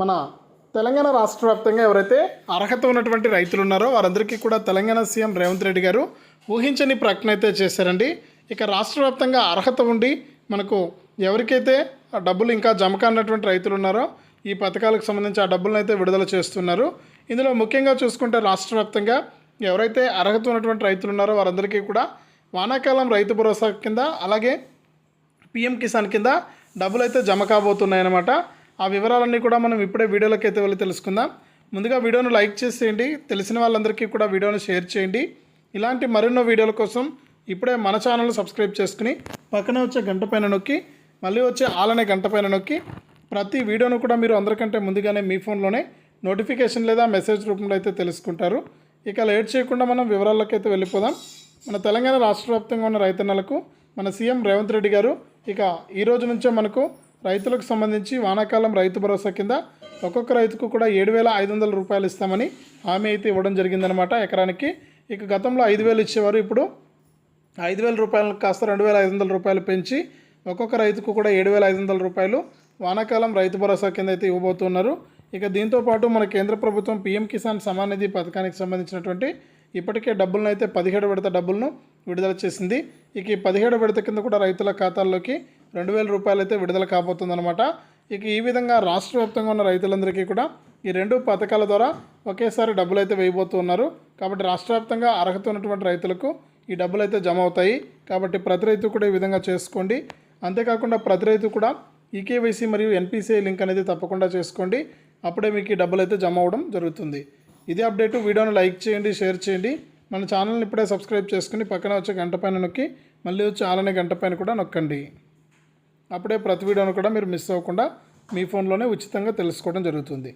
మన తెలంగాణ రాష్ట్ర వ్యాప్తంగా ఎవరైతే అర్హత ఉన్నటువంటి రైతులు ఉన్నారో వారందరికీ కూడా తెలంగాణ సీఎం రేవంత్ రెడ్డి గారు ఊహించని ప్రకటన అయితే చేశారండి. ఇక రాష్ట్ర వ్యాప్తంగా అర్హత ఉండి మనకు ఎవరికైతే ఆ డబ్బులు ఇంకా జమ కానటువంటి రైతులు ఉన్నారో ఈ పథకాలకు సంబంధించి ఆ డబ్బులను అయితే విడుదల చేస్తున్నారు. ఇందులో ముఖ్యంగా చూసుకుంటే రాష్ట్ర వ్యాప్తంగా ఎవరైతే అర్హత ఉన్నటువంటి రైతులు ఉన్నారో వారందరికీ కూడా వానాకాలం రైతు భరోసా కింద అలాగే పిఎం కిసాన్ కింద డబ్బులు అయితే జమ కాబోతున్నాయన్నమాట. ఆ వివరాలన్నీ కూడా మనం ఇప్పుడే వీడియోలోకి అయితే వెళ్ళి తెలుసుకుందాం. ముందుగా వీడియోను లైక్ చేసేయండి. తెలిసిన వాళ్ళందరికీ కూడా వీడియోను షేర్ చేయండి. ఇలాంటి మరెన్నో వీడియోల కోసం ఇప్పుడే మన ఛానల్ సబ్స్క్రైబ్ చేసుకుని పక్కన వచ్చే గంట పైన నొక్కి మళ్ళీ వచ్చే ఆలనే గంట పైన నొక్కి ప్రతి వీడియోను కూడా మీరు అందరికంటే ముందుగానే మీ ఫోన్లోనే నోటిఫికేషన్ లేదా మెసేజ్ రూపంలో అయితే తెలుసుకుంటారు. ఇక లేట్ చేయకుండా మనం వివరాల్లోకి అయితే వెళ్ళిపోదాం. మన తెలంగాణ రాష్ట్ర వ్యాప్తంగా ఉన్న రైతన్నలకు మన సీఎం రేవంత్ రెడ్డి గారు ఇక ఈ రోజు నుంచే మనకు రైతులకు సంబంధించి వానాకాలం రైతు భరోసా కింద ఒక్కొక్క రైతుకు కూడా ఏడు వేల ఐదు వందల రూపాయలు ఇస్తామని హామీ అయితే ఇవ్వడం జరిగిందనమాట ఎకరానికి ఇక గతంలో ఐదు వేలు ఇచ్చేవారు ఇప్పుడు ఐదు వేల రూపాయలు కాస్త రెండు వేల ఐదు వందల రూపాయలు పెంచి ఒక్కొక్క రైతుకు కూడా ఏడు వేల ఐదు వందల రూపాయలు వానాకాలం రైతు భరోసా కింద అయితే ఇవ్వబోతున్నారు. ఇక దీంతో పాటు మన కేంద్ర ప్రభుత్వం పీఎం కిసాన్ సమాన్ నిధి పథకానికి సంబంధించినటువంటి ఇప్పటికే డబ్బులను అయితే పదిహేడు విడత డబ్బులను విడుదల చేసింది. ఇక ఈ పదిహేడు విడత కింద కూడా రైతుల ఖాతాల్లోకి రెండు వేల రూపాయలు అయితే విడుదల కాబోతుందన్నమాట. ఇక ఈ విధంగా రాష్ట్ర వ్యాప్తంగా ఉన్న రైతులందరికీ కూడా ఈ రెండు పథకాల ద్వారా ఒకేసారి డబ్బులు అయితే వేయబోతున్నారు కాబట్టి రాష్ట్ర వ్యాప్తంగా అర్హత ఉన్నటువంటి రైతులకు ఈ డబ్బులు అయితే జమ అవుతాయి. కాబట్టి ప్రతి రైతు కూడా ఈ విధంగా చేసుకోండి. అంతేకాకుండా ప్రతి రైతు కూడా ఈకేవైసీ మరియు ఎన్పిసిఐ లింక్ అనేది తప్పకుండా చేసుకోండి. అప్పుడే మీకు ఈ డబ్బులు అయితే జమ అవ్వడం జరుగుతుంది. ఇదే అప్డేట్. వీడియోను లైక్ చేయండి షేర్ చేయండి. మన ఛానల్ని ఇప్పుడే సబ్స్క్రైబ్ చేసుకుని పక్కన వచ్చే గంట పైన నొక్కి మళ్ళీ వచ్చి ఆలనే గంట పైన కూడా నొక్కండి. అప్పుడే ప్రతి వీడియోను కూడా మీరు మిస్ అవ్వకుండా మీ ఫోన్లోనే ఉచితంగా తెలుసుకోవడం జరుగుతుంది.